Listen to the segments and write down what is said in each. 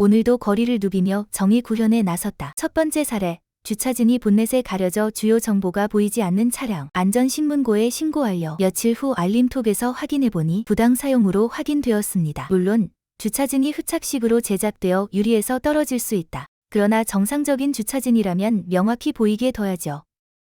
오늘도 거리를 누비며 정의 구현에 나섰다. 첫 번째 사례. 주차증이 본넷에 가려져 주요 정보가 보이지 않는 차량. 안전신문고에 신고 완료. 며칠 후 알림톡에서 확인해보니 부당 사용으로 확인되었습니다. 물론 주차증이 흡착식으로 제작되어 유리에서 떨어질 수 있다. 그러나 정상적인 주차증이라면 명확히 보이게 둬야죠.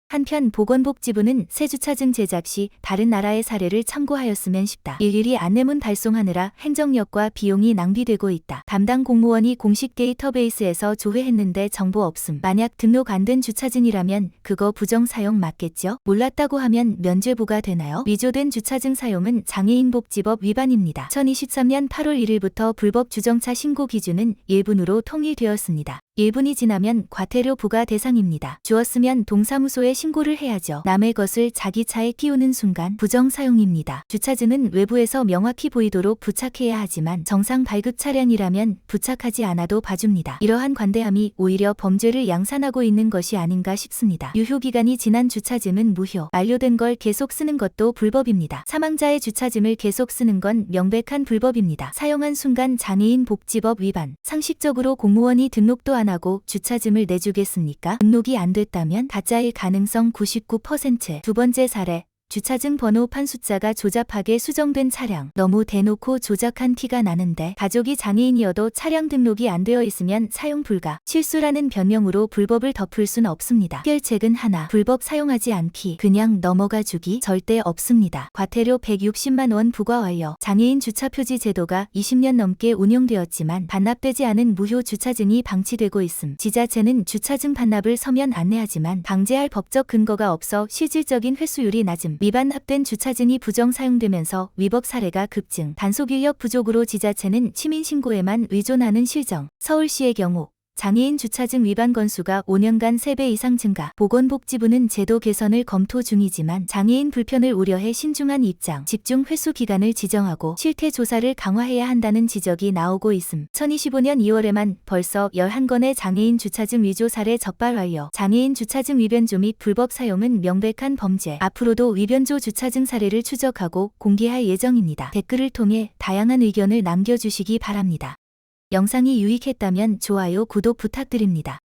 한편 보건복지부는 새 주차증 제작 시 다른 나라의 사례를 참고하였으면 싶다. 일일이 안내문 발송하느라 행정력과 비용이 낭비되고 있다. 담당 공무원이 공식 데이터베이스에서 조회했는데 정보 없음. 만약 등록 안 된 주차증이라면 그거 부정 사용 맞겠죠? 몰랐다고 하면 면죄부가 되나요? 위조된 주차증 사용은 장애인복지법 위반입니다. 2023년 8월 1일부터 불법 주정차 신고 기준은 1분으로 통일되었습니다. 1분이 지나면 과태료 부과 대상입니다. 주었으면 동사무소에 신고를 해야죠. 남의 것을 자기 차에 끼우는 순간 부정 사용입니다. 주차증은 외부에서 명확히 보이도록 부착해야 하지만 정상 발급 차량이라면 부착하지 않아도 봐줍니다. 이러한 관대함이 오히려 범죄를 양산하고 있는 것이 아닌가 싶습니다. 유효기간이 지난 주차증은 무효, 만료된 걸 계속 쓰는 것도 불법입니다. 사망자의 주차증을 계속 쓰는 건 명백한 불법입니다. 사용한 순간 장애인 복지법 위반, 상식적으로 공무원이 등록도 안 하고 주차증을 내주겠습니까? 등록이 안 됐다면 가짜일 가능성 99%. 두 번째 사례. 주차증 번호 판 숫자가 조잡하게 수정된 차량. 너무 대놓고 조작한 티가 나는데 가족이 장애인이어도 차량 등록이 안 되어 있으면 사용 불가. 실수라는 변명으로 불법을 덮을 순 없습니다. 해결책은 하나. 불법 사용하지 않기. 그냥 넘어가 주기 절대 없습니다. 과태료 160만 원 부과 완료. 장애인 주차 표지 제도가 20년 넘게 운영되었지만 반납되지 않은 무효 주차증이 방치되고 있음. 지자체는 주차증 반납을 서면 안내하지만 방제할 법적 근거가 없어 실질적인 회수율이 낮음. 미반납된 주차증이 부정 사용되면서 위법 사례가 급증. 단속 인력 부족으로 지자체는 시민 신고에만 의존하는 실정. 서울시의 경우 장애인 주차증 위반 건수가 5년간 3배 이상 증가. 보건복지부는 제도 개선을 검토 중이지만 장애인 불편을 우려해 신중한 입장, 집중 회수 기간을 지정하고 실태 조사를 강화해야 한다는 지적이 나오고 있음. 2025년 2월에만 벌써 11건의 장애인 주차증 위조 사례 적발 완료. 장애인 주차증 위변조 및 불법 사용은 명백한 범죄. 앞으로도 위변조 주차증 사례를 추적하고 공개할 예정입니다. 댓글을 통해 다양한 의견을 남겨주시기 바랍니다. 영상이 유익했다면 좋아요, 구독 부탁드립니다.